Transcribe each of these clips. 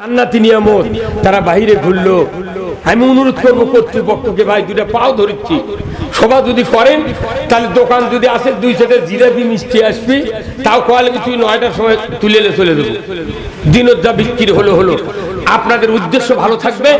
জান্নাতি নিয়ামত। তারা বাইরে ঘুরলো। আমি অনুরোধ করব কর্তৃপক্ষকে, ভাই দুটা পাও ধরছি সভা যদি করেন, তাহলে দোকান যদি আসে, দুই সাথে জিলাপি, মিষ্টি আসবি। তাও কোয়ালিটি তুই নয়টার সময় তুলে চলে দেবো। দিনের যা বিক্রি হলো হলো। আপনাদের উদ্দেশ্য ভালো থাকবে।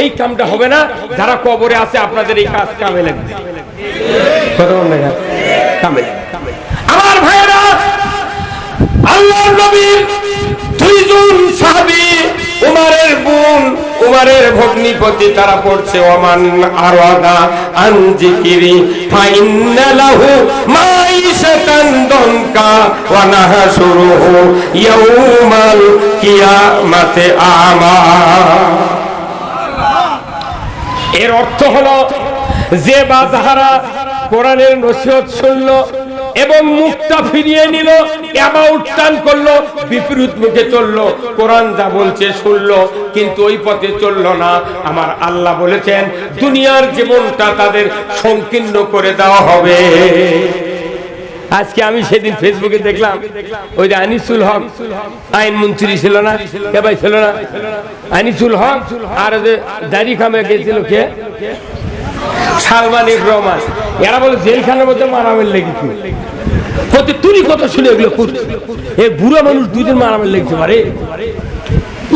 এই কামটা হবে না। যারা কবরে আছে, আপনাদের এই কাজ কামে লাগবে? কামে। আমার ভাইয়েরা আল্লাহ নবীর দুইজন উমারের বোন, উমারের ভগ্নিপতি, তারা পড়ছে, ওমান আরাদা আন জিকিরি, ফাইন্না লাহু মাইশাতান দনকা ওয়া নাহশুরুহু ইয়াউমাল কিয়ামাতে আমা। এর অর্থ হলো, যে বা যাহারা কোরআনের নসিহত শুনলো এবং মুখটা ফিরিয়ে নিল অ্যাবাউট টান করল, বিপরীত মুখে চলল, কোরআন যা বলছে শুনলো, কিন্তু ওই পথে চলল না। আমার আল্লাহ বলেছেন, দুনিয়ার জীবনটা তাদের সংকীর্ণ করে দেওয়া হবে। আজকে আমি সেদিন ফেসবুকে দেখলাম, ওই যে আনিসুল হক, আইন মন্ত্রী ছিল না? কে ভাই ছিল না? আনিসুল হক, আর দাড়ি খামে গেছিল কে? সালমানিক রহমান। এরা বলে জেলখানার মধ্যে মারামের লেগেছে। প্রতি তুলি কত শুনে এগুলো করছে এ বুড়া মানুষ দুদিন মারামের লেগেছে পারে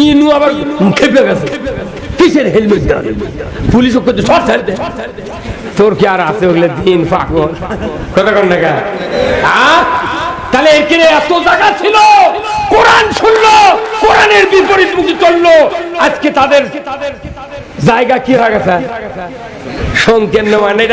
ইনু আবার খেপে গেছে। কিসের হেলমেট সব ছাড় দে। তোর কি আর আছে ওগুলো দিন তাহলে এত জায়গা ছিল। কোরআন শুনলো, কোরআনের বিপরীত মুখে চলল। আজকে তাদের জায়গা কি হয়ে গেছে? মানে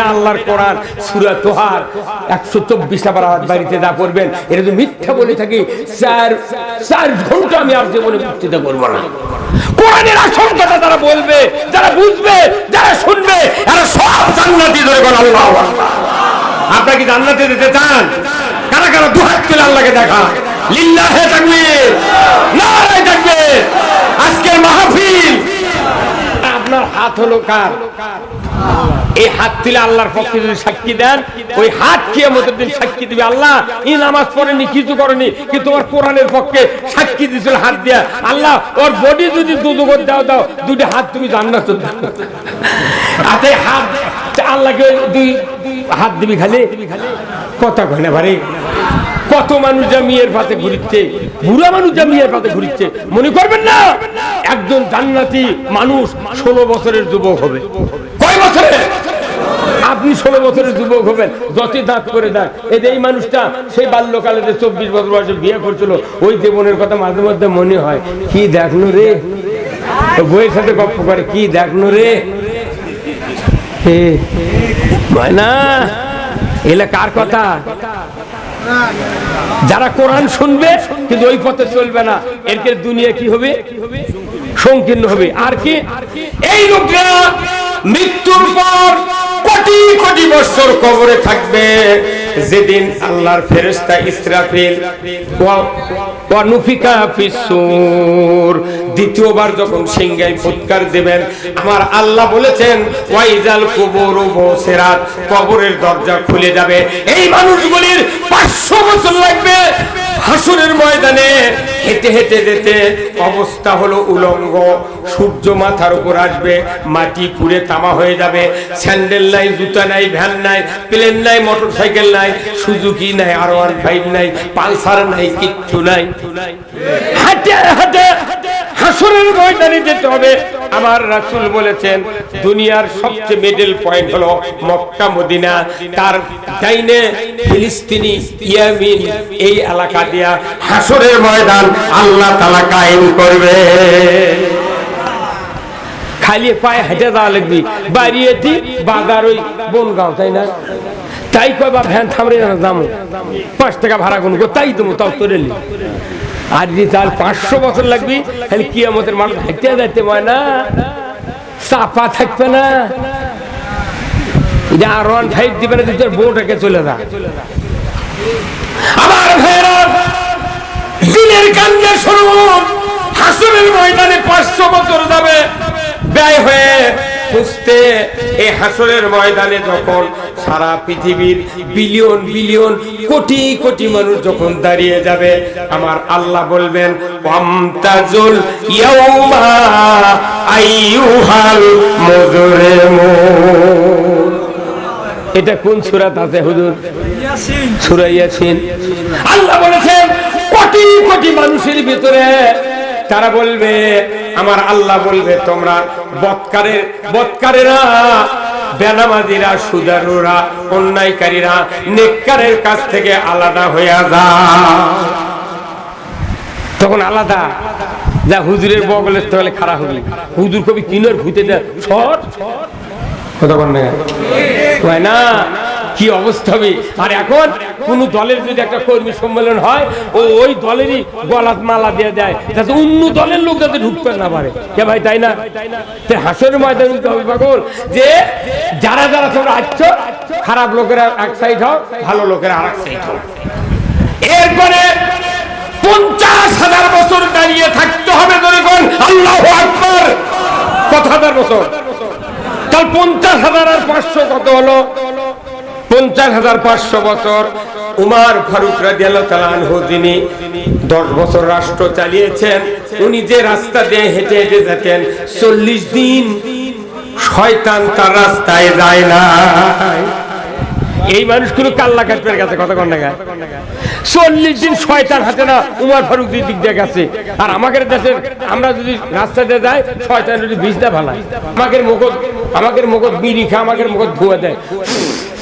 যারা বলবে, যারা বুঝবে, যারা শুনবে, এরা সব জান্নাতি ধরে কি যেতে চান? কারা কারা দুহাত আল্লাহকে দেখা লিল্লাহে তাকবীর নারায়ে তাকবীর আজকের মাহফিল আপনার হাত হলো কার? এই হাত তুলে আল্লাহর পক্ষে যদি সাক্ষী দেন, ওই হাত কি আমাদের দিন সাক্ষী দিবে আল্লাহ। এই নামাজ পড়েনি, কিছু করেনি, কিন্তু তোমার কোরআনের পক্ষে সাক্ষী দিয়েছিল হাত দিয়া। আল্লাহ, ওর বডি যদি দুদুগর দাও দাও দুটি হাত তুমি জান্নাত। হাতে হাত, আল্লাহকে দুই হাত দিবি খালি? কথা কয় না ভারে। কত মানুষ যা মেয়ের পাতে ঘুরিচ্ছে, বুড়া মানুষ যা মেয়ের পাতে ঘুরিচ্ছে, মনে করবেন না? একজন জান্নাতি মানুষ ষোলো বছরের যুবক হবে। কয় বছরে? আপনি ষোলো বছরের যুবক হবেন যতই দাঁত করে দেন এই যে এই মানুষটা, সেই বাল্যকালে যে চব্বিশ বছর বয়সে বিয়ে করছিল, ওই জীবনের কথা মাঝে মধ্যে মনে হয়। কি দেখল রে? বইয়ের সাথে গপ্প করে, কি দেখল রে? ময়না, এলা কার কথা? যারা কোরআন শুনবে, কিন্তু ওই পথে চলবে না। এরকে দুনিয়া কি হবে? সংকীর্ণ হবে। আর কি? এই লোকরা মৃত্যুর পর কোটি কোটি বছর কবরে থাকবে। যেদিন আল্লাহর ফেরেশতা ইসরাফিল ওয়া নুফিকা ফিসসুর দ্বিতীয়বার যখন সিংহায় ফুৎকার দেবেন, আমার আল্লাহ বলেছেন, ওয়াইজাল কুবুর বসেরাত কবরের দরজা খুলে যাবে। এই মানুষগুলির পাঁচশো বছর লাগবে হাসুরের ময়দানে। হেঁটে হেঁটে যেতে অবস্থা হলো উলঙ্গ। সূর্য মাথার উপর আসবে, মাটি পুড়ে তামা হয়ে যাবে। স্যান্ডেল নাই, জুতা নাই, ভ্যান নাই, প্লেন নাই মোটর সাইকেল নাই, সুজুকি নাই, আর ওয়ান ফাইভ নাই, পালসার নাই, কিচ্ছু নাই। হাঁটে হাঁটে ময়দানে যেতে হবে। আমার রাসূল বলেছেন, দুনিয়ার সবচেয়ে মিডল পয়েন্ট হলো মক্কা, মদিনা। তার ডাইনে ফিলিস্তিনি ইয়ামিন এই এলাকা দিয়া হাসরের ময়দান আল্লাহ তাআলা কায়েম করবে। খালি পায়ে হেঁটে যাওয়া লাগবি। বাড়িয়েছি বাজার ওই বনগাঁও, তাই না? তাই কয় বা ভ্যান থামরে না যাব। পাঁচ টাকা ভাড়া কোন তাই তুমি তাও তোরে। আর যদি তার পাঁচশো বছর লাগবে, তাহলে কি আমাদের মানুষ হেঁটে যাইতে পারে না, চাপা থাকবে না। এটা আর ওয়ান ফাইভ দিবে না তোর বউটাকে চলে যা। ভাইরা দিনের কান্দে শুনুন, হাসুরের ময়দানে পাঁচশো বছর যাবে, ব্যয় হয়ে খুঁজতে এই হাসরের ময়দানে যখন সারা পৃথিবীর বিলিয়ন বিলিয়ন কোটি কোটি মানুষ যখন দাঁড়িয়ে যাবে আমার আল্লাহ বলবেন ওয়ামতাজুল ইয়াউমা আইয়ুহাল মুজরিমুন। এটা কোন সুরাত আছে হুজুর? সূরা ইয়াসিন। আল্লাহ বলেছেন কোটি কোটি মানুষের ভিতরে তারা বলবে আমার আল্লাহ বলবে তোমরা বেনামাজিরা সুদারুরা অন্যায়কারীরা নেককারের কাছ থেকে আলাদা হইয়া যা। তখন আলাদা। যা হুজুরের বগলের তলে খারাপ হলি হুজুর কবি কিনোর ভূতে যা সর না। হয় না। কি অবস্থা হবে? আর এখন কোন দলের যদি একটা কর্মী সম্মেলন হয়, ও ওই দলেরই গলাত মালা দিয়ে দেয়। যাতে অন্য দলের লোক যাতে ঢুকতে না পারে। কে ভাই, তাই না? তে হাসের ময়দান দিতে হবে পাগল যে, যারা যারা তোমরা আসছো খারাপ লোকেরা এক সাইড হও, ভালো লোকেরা আর এক সাইড হও। এরপরে পঞ্চাশ হাজার বছর দাঁড়িয়ে থাকতে হবে জনগণ আল্লাহ আকবর। কত হাজার বছর? তাহলে পঞ্চাশ হাজার আর পাঁচশো কত হলো? পঞ্চাশ হাজার পাঁচশো বছর উমার ফারুক যিনি দশ বছর রাষ্ট্র চালিয়েছেন, উনি যে রাস্তা দিয়ে হেঁটে হেঁটে যেতেন চল্লিশ দিন শয়তান তার রাস্তায় যায় না। এই মানুষগুলো কাল্লা কাটপের কাছে কত ঘণ্টা গায় চল্লিশ দিন শয়তান হাতে না, উমার ফারুক দিক দিয়ে গেছে। আর আমাদের দেশের, আমরা যদি রাস্তা দিয়ে যাই, শয়তান যদি বিষ দেয় ভালো আমাদের মুখত আমাদের মুখত বিড়ি খা মুখত ধোয়া দেয়।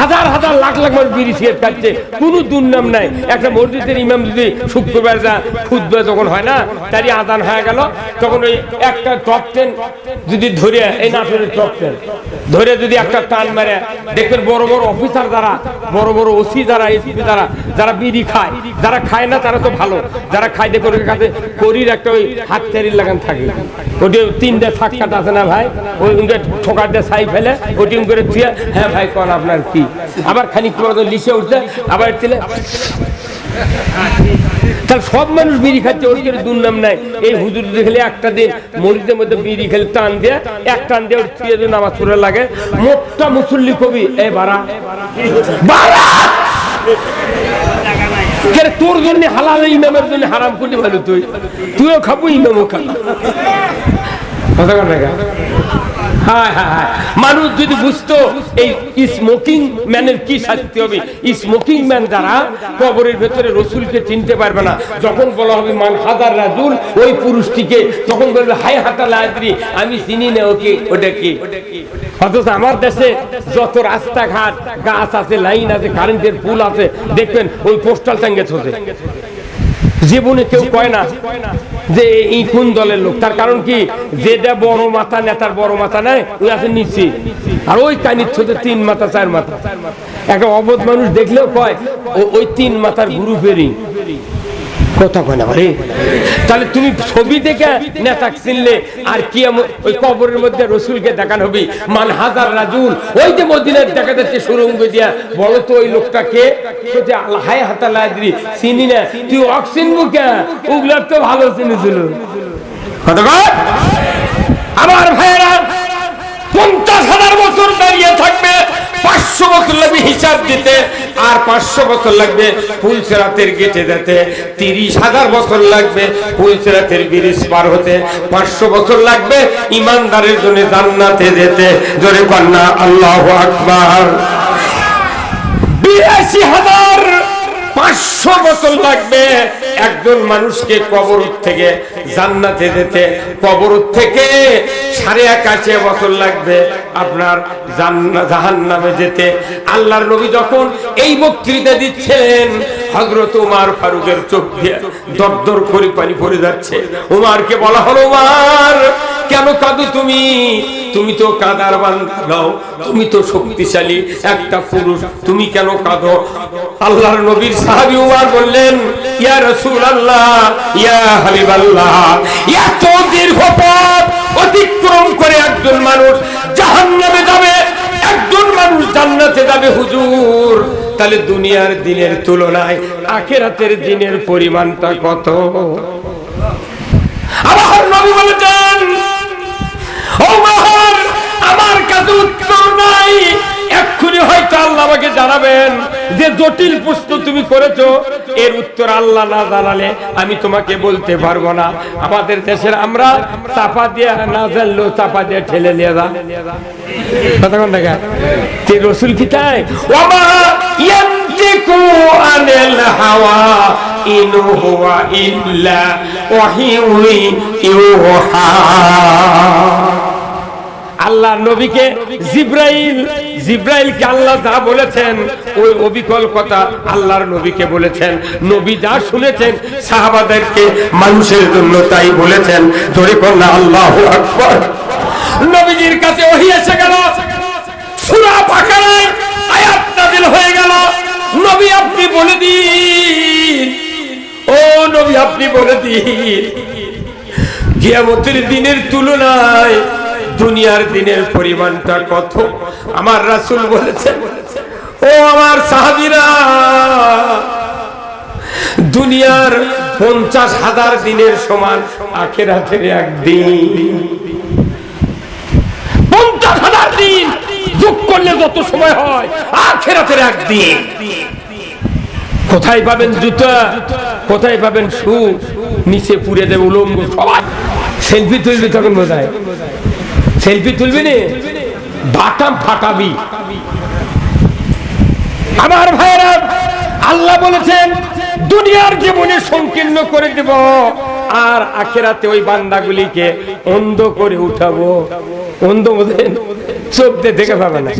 হাজার হাজার লাখ লাখ মানুষ বিড়ি সিগারেট খাচ্ছে। কোনো দুর্নাম নাই। একটা মসজিদের ইমাম যদি শুক্রবার যা খুদ্া যখন হয় না, তারই আদান হয়ে গেল। তখন ওই একটা টপ টেন যদি ধরে, এই নাটোরের টপ টেন, ধরে যদি একটা টান মারে। দেখবেন বড় বড় অফিসার যারা, বড় বড় ওসি যারা, এসপি যারা যারা বিড়ি খায়। যারা খায় না, তারা তো ভালো। যারা খায় দেখে ওর কাছে করির একটা ওই হাত চারির লাগান থাকে। ওটি তিনটে থাক কাট আছে না ভাই? ওই দিয়ে ছাই ফেলে, ওটি করে হ্যাঁ ভাই, কোন আপনার কি? আবার খানিক লিসে উঠছে আবার দিলে তাহলে সব মানুষ বিড়ি খাচ্ছে, ওর কিছু দুর্নাম নাই। এই হুজুর দেখলে একটা দিন মরিচের মধ্যে বিড়ি খেলে টান দিয়ে, এক টান দিয়ে ওর নামাজ পড়ে লাগে। মোটটা মুসল্লি কবি, এ বাড়া। বাড়া! তোর জন্য হালাল ইমামের জন্য হারাম করতে ভালো তুই? তুইও খাব ইমামও খাব। কথা গা? হায় হায় হায়। মানুষ যদি বুঝতো এই স্মোকিং ম্যানের কি শাস্তি হবে স্মোকিং ম্যান যারা কবরের ভেতরে রসুলকে চিনতে পারবে না। যখন বলা হবে, মান হাজার রাজুল ওই পুরুষটিকে তখন বলবে হাই হাতা লাদ্রি আমি চিনি না ওকে, ওটা কি? অথচ আমার দেশে যত রাস্তাঘাট, গাছ আছে, লাইন আছে কারেন্টের পুল আছে, দেখবেন ওই পোস্টাল টাঙ্গে থোছে জীবনে কেউ কয় না যে এই কোন দলের লোক? তার কারণ কি? যেটা বড় মাথা নেতার বড় মাথা নেয় ওই আছে নিচে। আর ওই কানির ছোট তিন মাথা, চার মাথা। একটা অবধ মানুষ দেখলেও কয় ওই তিন মাথার গ্রুপেরই কথা কয় না ভাই? তাহলে তুমি ছবি দেখে নেতা চিনলে আর কি ওই কবরের মধ্যে রসুলকে দেখানো হবে? মান হাজার রাজুল ওই যে মদিনার দেখা যাচ্ছে সুরঙ্গ দিয়া। বলো তো ওই লোকটাকে যে হায় হাতা লাদ্রি চিনি না। তুই অক চিনবো কে ওগুলার তো ভালো চিনেছিল। আমার ভাইয়েরা পঞ্চাশ হাজার বছর দাঁড়িয়ে থাকবে। পাঁচশো বছর লাগবে হিসাব দিতে, আর পাঁচশো বছর লাগবে ফুলসেরাতের গেটে যেতে, তিরিশ হাজার বছর লাগবে ফুলসেরাতের ব্রিজ পার হতে, পাঁচশো বছর লাগবে ইমানদারের জন্য জান্নাতে যেতে, জোরে কন্যা আল্লাহ আকবার। বিরাশি হাজার পাঁচশো বছর লাগবে। একজন মানুষকে কবর থেকে, জান্নাতে যেতে কবর থেকে সাড়ে একাশি বছর লাগবে। আপনার জাহান নামে যেতে। আল্লাহর নবী যখন এই বক্তৃতা দিচ্ছেন হজরত উমার ফারুকের চোখ দিয়ে দরদর করে পানি পড়ে যাচ্ছে। উমারকে বলা হলো, উমার কেন কাঁদো তুমি? তুমি তো কাদার বান্ধাও তুমি তো শক্তিশালী একটা পুরুষ, তুমি কেন কাঁদো? আল্লাহর নবীর সাহাবী উমার বললেন, ইয়া রাসূলুল্লাহ, ইয়া হাবিবাল্লাহ, এত দীর্ঘ পথ অতিক্রম করে একজন মানুষ জাহান্নামে যাবে, একজন মানুষ জান্নাতে যাবে হুজুর। তাহলে দুনিয়ার দিনের তুলনায় আখেরাতের দিনের পরিমাণটা কত? আমার নবী বলেছেন দাঁড়াবেন যে জটিল প্রশ্ন তুমি করেছ। এর উত্তর আল্লাহ না জানালে আমি তোমাকে বলতে পারব না। আমাদের দেশের আমরা চাপা দিয়ে না জানলেও চাপা দিয়ে ঠেলে নিয়ে যা। দেখা আল্লাহ নবীকে জিব্রাইল, জিব্রাইলকে আল্লাহ যা বলেছেন, ওই অবিকল কথা আল্লাহর নবীকে বলেছেন। নবী যা শুনেছেন, সাহাবাদেরকে মানুষের জন্য তাই বলেছেন। ধরে কন্যা আল্লাহ আকবর। নবীজির কাছে ওহি এসে গেল। সূরা বাকারায় আয়াত নাযিল হয়ে গেল। নবী আপনি বলে দিন। ও নবী আপনি বলে দিন। কিয়ামতের দিনের তুলনায় দুনিয়ার দিনের পরিমাণটা কত? আমার রাসূল বলেছেন, ও আমার সাহাবীরা, দুনিয়ার পঞ্চাশ হাজার দিনের সমান আখেরাতের একদিন। পঞ্চাশ হাজার দিন যোগ করলে যত সময় হয়, আখেরাতের একদিন। কোথায় পাবেন জুতা? কোথায় পাবেন শু? নিচে পুড়ে দেবে উলঙ্গ সবাই। সেলফি তুলবি তখন বোঝায় সেলফি তুলবি নে বাটাম ফাটাবি। আমার ভাইরা আল্লাহ বলেছেন, দুনিয়ার জীবনে সংকীর্ণ করে দেব, আর আখেরাতে ওই বান্দাগুলিকে অন্ধ করে উঠাবো। অন্ধ বোধেন চোখ দিয়ে দেখে পাবে না।